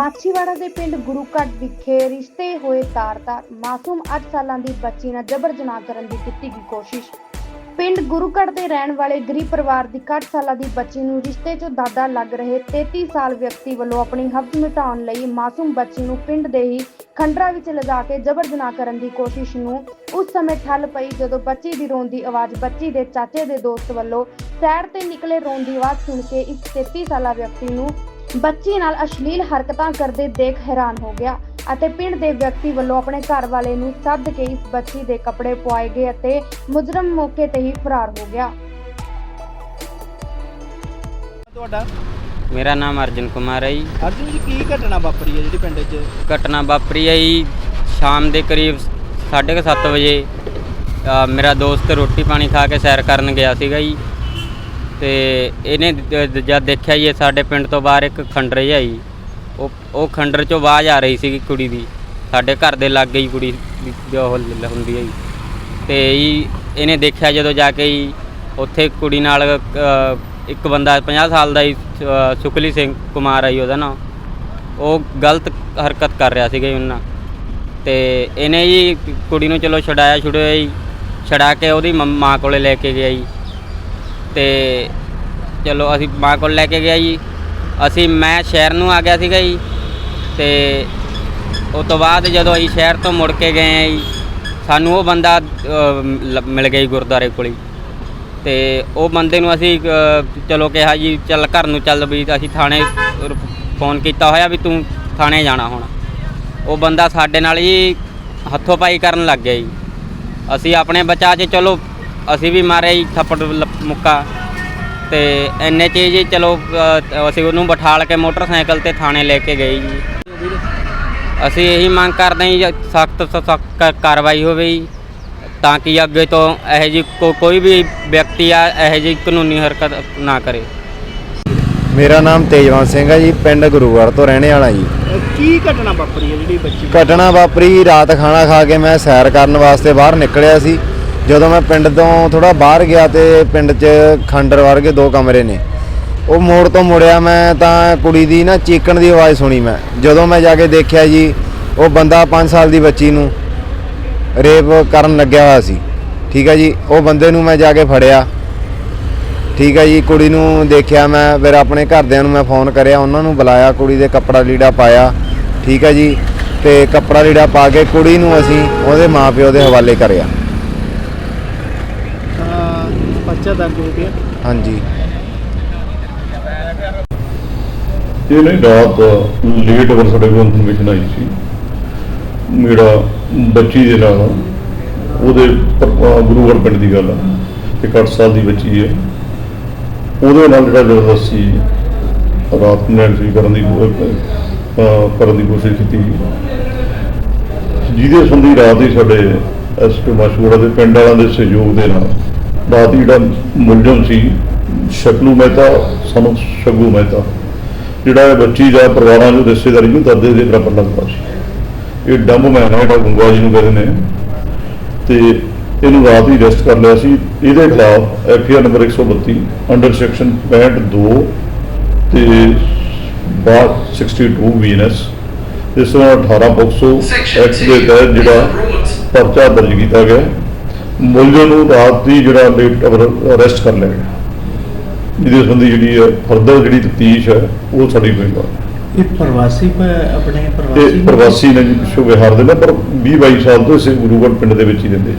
ਮਾਛੀਵਾੜਾ ਦੇ ਪਿੰਡ ਗੁਰੂਘਾਟ ਵਿਖੇ ਰਿਸ਼ਤੇ ਹੋਏ ਤਾਰ-ਤਾਰ ਮਾਸੂਮ 8 ਸਾਲਾਂ ਦੀ ਬੱਚੀ ਨਾਲ ਜਬਰ ਜਨਾਹ ਕਰਨ ਦੀ ਕੀਤੀ ਗਈ ਕੋਸ਼ਿਸ਼। ਪਿੰਡ ਗੁਰੂਘਾਟ ਦੇ ਰਹਿਣ ਵਾਲੇ ਗਰੀਬ ਪਰਿਵਾਰ ਦੀ 8 ਸਾਲਾਂ ਦੀ ਬੱਚੀ ਨੂੰ ਰਿਸ਼ਤੇ 'ਚੋਂ ਦਾਦਾ ਲੱਗ ਰਹੇ 33 ਸਾਲ ਵਿਅਕਤੀ ਵੱਲੋਂ ਆਪਣੀ ਹੱਕ ਮਿਟਾਉਣ ਲਈ ਮਾਸੂਮ ਬੱਚੀ ਨੂੰ ਪਿੰਡ ਦੇ ਹੀ ਖੰਡਰਾ ਵਿੱਚ ਲਿਜਾ ਕੇ ਜਬਰ ਜਨਾਹ ਕਰਨ ਦੀ ਕੋਸ਼ਿਸ਼ ਨੂੰ ਉਸ ਸਮੇਂ ਠੱਲ ਪਈ ਜਦੋਂ ਬੱਚੀ ਦੀ ਰੋਣ ਦੀ ਆਵਾਜ਼ ਬੱਚੀ ਦੇ ਚਾਚੇ ਦੇ ਦੋਸਤ ਵੱਲੋਂ ਸੈਰ ਤੇ ਨਿਕਲੇ ਰੋਣ ਦੀ ਆਵਾਜ਼ ਸੁਣ ਕੇ ਇੱਕ 33 ਸਾਲਾ ਵਿਅਕਤੀ ਨੂੰ ਬੱਚੀ ਨਾਲ ਅਸ਼ਲੀਲ ਹਰਕਤਾਂ ਕਰਦੇ ਦੇਖ ਹੈਰਾਨ ਹੋ ਗਿਆ ਅਤੇ ਪਿੰਡ ਦੇ ਵਿਅਕਤੀ ਵੱਲੋਂ ਆਪਣੇ ਘਰ ਵਾਲੇ ਨੂੰ ਸੱਦ ਕੇ ਇਸ ਬੱਚੀ ਦੇ ਕੱਪੜੇ ਪਵਾਏ ਗਏ ਅਤੇ ਮੁਜਰਮ ਮੌਕੇ ਤੇ ਹੀ ਫਰਾਰ ਹੋ ਗਿਆ। ਤੁਹਾਡਾ? ਮੇਰਾ ਨਾਮ ਅਰਜਨ ਕੁਮਾਰ ਹੈ ਜੀ। ਅਰਜੁਨ ਜੀ ਕੀ ਘਟਨਾ ਵਾਪਰੀ ਹੈ ਜਿਹੜੀ ਪਿੰਡ 'ਚ ਘਟਨਾ ਵਾਪਰੀ ਹੈ ਜੀ ਸ਼ਾਮ ਦੇ ਕਰੀਬ 7:30 ਵਜੇ। ਮੇਰਾ ਦੋਸਤ ਰੋਟੀ ਪਾਣੀ ਖਾ ਕੇ ਸੈਰ ਕਰਨ ਗਿਆ ਸੀਗਾ ਜੀ। ਤੇ ਇਹਨੇ ਦ- ਦ- ਜਦ ਦੇਖਿਆ ਜੀ ਇਹ ਸਾਡੇ ਪਿੰਡ ਤੋਂ ਬਾਹਰ ਇੱਕ ਖੰਡਰ ਜਿਹਾ ਜੀ ਉਹ ਉਹ ਖੰਡਰ ਚੋਂ ਆਵਾਜ਼ ਆ ਰਹੀ ਸੀਗੀ ਕੁੜੀ ਦੀ। ਸਾਡੇ ਘਰ ਦੇ ਲਾਗੇ ਹੀ ਕੁੜੀ ਦੀ ਜੋ ਉਹ ਲ- ਹੁੰਦੀ ਹੈ ਜੀ ਤੇ ਜੀ ਇਹਨੇ ਦੇਖਿਆ ਜਦੋਂ ਜਾ ਕੇ ਜੀ ਉੱਥੇ ਕੁੜੀ ਨਾਲ ਅ, ਇੱਕ ਬੰਦਾ 50 ਸਾਲ ਦਾ ਜੀ ਅ, ਸੁਖਲੀ ਸਿੰਘ ਕੁਮਾਰ ਹੈ ਜੀ ਉਹਦਾ ਨਾਮ। ਉਹ ਗਲਤ ਹਰਕਤ ਕਰ ਰਿਹਾ ਸੀਗਾ ਜੀ ਉਹਨਾਂ ਤੇ ਇਹਨੇ ਜੀ ਕੁੜੀ ਨੂੰ ਚਲੋ ਛਡਾਇਆ ਛੁਡਾਇਆ ਜੀ। ਛਡਾ ਕੇ ਉਹਦੀ ਮੰਮ- ਮਾਂ ਕੋਲੇ ਲੈ ਕੇ ਗਿਆ ਜੀ। ਤੇ ਚਲੋ ਅਸੀਂ ਮਾਂ ਕੋਲ ਲੈ ਕੇ ਗਿਆ ਜੀ। ਅਸੀਂ ਮੈਂ ਸ਼ਹਿਰ ਨੂੰ ਆ ਗਿਆ ਸੀਗਾ ਜੀ। ਤੇ ਉਸ ਤੋਂ ਬਾਅਦ ਜਦੋਂ ਅਸੀਂ ਸ਼ਹਿਰ ਤੋਂ ਮੁੜ ਕੇ ਗਏ ਆ ਜੀ ਸਾਨੂੰ ਉਹ ਬੰਦਾ ਅ, ਲ- ਮਿਲ ਗਿਆ ਜੀ ਗੁਰਦੁਆਰੇ ਕੋਲ ਹੀ। ਤੇ ਉਹ ਬੰਦੇ ਨੂੰ ਅਸੀਂ ਅ, ਚਲੋ ਕਿਹਾ ਜੀ ਚੱਲ ਘਰ ਨੂੰ ਚੱਲ ਵੀ ਅਸੀਂ ਥਾਣੇ ਰ- ਫੋਨ ਕੀਤਾ ਹੋਇਆ ਵੀ ਤੂੰ ਥਾਣੇ ਜਾਣਾ ਹੁਣ। ਉਹ ਬੰਦਾ ਸਾਡੇ ਨਾਲ ਹੀ ਹੱਥੋਂ ਪਾਈ ਕਰਨ ਲੱਗ ਗਿਆ ਜੀ। ਅਸੀਂ ਆਪਣੇ ਬਚਾਅ 'ਚ ਚਲੋ ਅਸੀਂ ਵੀ ਮਾਰੇ ਜੀ ਥੱਪੜ ਲ- ਮੁੱਕਾ। ਤੇ ਐਨੇ 'ਚ ਜੀ ਚਲੋ ਅ, ਅਸੀਂ ਉਹਨੂੰ ਬਿਠਾਲ ਕੇ ਮੋਟਰਸਾਈਕਲ ਤੇ ਥਾਣੇ ਲੈ ਕੇ ਗਏ ਜੀ। ਅਸੀਂ ਇਹੀ ਮੰਗ ਕਰਦੇ ਹਾਂ ਜੀ ਸਖਤ ਤੋਂ ਸਖਤ ਕਾਰਵਾਈ ਹੋਵੇ ਜੀ ਤਾਂ ਕਿ ਅੱਗੇ ਤੋਂ ਇਹੋ ਜੀ ਕੋਈ ਵੀ ਵਿਅਕਤੀ ਆ ਇਹੋ ਜੀ ਕਾਨੂੰਨੀ ਹਰਕਤ ਨਾ ਕਰੇ। ਮੇਰਾ ਨਾਮ ਤੇਜਵੰਤ ਸਿੰਘ ਹੈ ਜੀ ਪਿੰਡ ਗੁਰੂਗੜ੍ਹ ਤੋਂ ਰਹਿਣੇ ਵਾਲਾ ਜੀ। ਕੀ ਘਟਨਾ ਵਾਪਰੀ ਹੈ ਜਿਹੜੀ ਬੱਚੀ? ਘਟਨਾ ਵਾਪਰੀ ਰਾਤ ਖਾਣਾ ਖਾ ਕੇ ਮੈਂ ਸੈਰ ਕਰਨ ਵਾਸਤੇ ਬਾਹਰ ਨਿਕਲਿਆ ਸੀ। ਜਦੋਂ ਮੈਂ ਪਿੰਡ ਤੋਂ ਥੋੜਾ ਬਾਹਰ ਗਿਆ ਤੇ ਪਿੰਡ 'ਚ ਖੰਡਰ ਵਰਗੇ ਦੋ ਕਮਰੇ ਨੇ, ਉਹ ਮੋੜ ਤੋਂ ਮੁੜਿਆ ਮੈਂ ਤਾਂ ਕੁੜੀ ਦੀ ਨਾ ਚੀਕਣ ਦੀ ਆਵਾਜ਼ ਸੁਣੀ ਮੈਂ। ਜਦੋਂ ਮੈਂ ਜਾ ਕੇ ਦੇਖਿਆ ਜੀ, ਉਹ ਬੰਦਾ 5 ਸਾਲ ਦੀ ਬੱਚੀ ਨੂੰ ਰੇਪ ਕਰਨ ਲੱਗਿਆ ਹੋਇਆ ਸੀ। ਠੀਕ ਹੈ ਜੀ, ਉਹ ਬੰਦੇ ਨੂੰ ਮੈਂ ਜਾ ਕੇ ਫੜਿਆ। ਠੀਕ ਹੈ ਜੀ, ਕੁੜੀ ਨੂੰ ਦੇਖਿਆ ਮੈਂ, ਫਿਰ ਆਪਣੇ ਘਰਦਿਆਂ ਨੂੰ ਮੈਂ ਫੋਨ ਕਰਿਆ, ਉਹਨਾਂ ਨੂੰ ਬੁਲਾਇਆ, ਕੁੜੀ ਦੇ ਕੱਪੜਾ ਲੀੜਾ ਪਾਇਆ। ਠੀਕ ਹੈ ਜੀ, ਤੇ ਕੱਪੜਾ ਲੀੜਾ ਪਾ ਕੇ ਕੁੜੀ ਨੂੰ ਅਸੀਂ ਉਹਦੇ ਮਾਪਿਓ ਦੇ ਹਵਾਲੇ ਕਰਿਆ। ਤਾਂ ਬੱਚਾ ਦਰਜ ਹੋ ਗਿਆ। ਹਾਂਜੀ। ਇਹ ਨਹੀਂ ਰਾਤ ਲੇਟ ਅਵਰ ਸਾਡੇ ਕੋਲ ਇਨਫੋਰਮੇਸ਼ਨ ਆਈ ਸੀ ਮੇਰਾ ਬੱਚੀ ਦੇ ਨਾਲ ਉਹਦੇ ਗੁਰੂਗੜ੍ਹ ਪਿੰਡ ਦੀ ਗੱਲ ਆ ਇੱਕ 8 ਸਾਲ ਦੀ ਬੱਚੀ ਹੈ। ਉਹਦੇ ਨਾਲ ਜਿਹੜਾ ਜ਼ਬਰਦਸਤੀ ਰਾਤ ਨੂੰ ਐਂਟਰੀ ਕਰਨ ਦੀ ਕਰਨ ਦੀ ਕੋਸ਼ਿਸ਼ ਕੀਤੀ। ਜਿਹਦੇ ਸੰਬੰਧੀ ਰਾਤ ਹੀ ਸਾਡੇ ਐਸਪੀ ਮਸ਼ਹੂਰਾ ਦੇ ਪਿੰਡ ਵਾਲਿਆਂ ਦੇ ਸਹਿਯੋਗ ਦੇ ਨਾਲ ਹੀ ਜਿਹੜਾ ਮੁਲਜ਼ਮ ਸੀ ਸ਼ਕਲੂ ਮਹਿਤਾ ਸਾਨੂੰ ਸ਼ਗੂ ਮਹਿਤਾ। ਜਿਹੜਾ ਇਹ ਬੱਚੀ ਦਾ ਪਰਿਵਾਰਾਂ ਨੂੰ ਰਿਸ਼ਤੇਦਾਰੀ ਨੂੰ ਦਰਦੇ ਦੇ ਬਰਾਬਰ ਲੱਗਦਾ ਸੀ। ਇਹ ਡੰਬ ਮੈਨ ਹੈ ਗੁੰਗਾ ਜੀ ਨੂੰ ਕਹਿੰਦੇ ਨੇ। ਤੇ ਇਹਨੂੰ ਰਾਤ ਹੀ ਅਰੈਸਟ ਕਰ ਲਿਆ ਸੀ। ਇਹਦੇ ਖਿਲਾਫ F R number 132 under section 62 ਤੇ ਬਾਰ 62 ਵੀਐਨਐਸ ਇਸ ਤਰ੍ਹਾਂ 18 ਪੋਕਸੋ ਐਕਟ ਦੇ ਤਹਿਤ ਜਿਹੜਾ ਪਰਚਾ ਦਰਜ ਕੀਤਾ ਗਿਆ। ਮੁਲਜ਼ਮ ਨੂੰ ਰਾਤ ਦੀ ਜਿਹੜਾ ਲੇਟ ਅਰੈਸਟ ਕਰ ਲਿਆ ਗਿਆ। ਇਹਦੇ ਸੰਬੰਧੀ ਜਿਹੜੀ ਹੈ ਫਰਦਰ ਜਿਹੜੀ ਤਫਤੀਸ਼ ਹੈ ਉਹ ਸਾਡੀ ਹੋਏਗਾ ਇਹ ਪ੍ਰਵਾਸੀ ਆਪਣੇ ਪ੍ਰਵਾਸੀ ਪ੍ਰਵਾਸੀ ਨੇ ਜੀ ਬਿਹਾਰ ਦੇ ਨੇ ਪਰ 20 22 ਸਾਲ ਤੋਂ ਇਸੇ ਗੁਰੂਗੜ੍ਹ ਪਿੰਡ ਦੇ ਵਿੱਚ ਹੀ ਰਹਿੰਦੇ।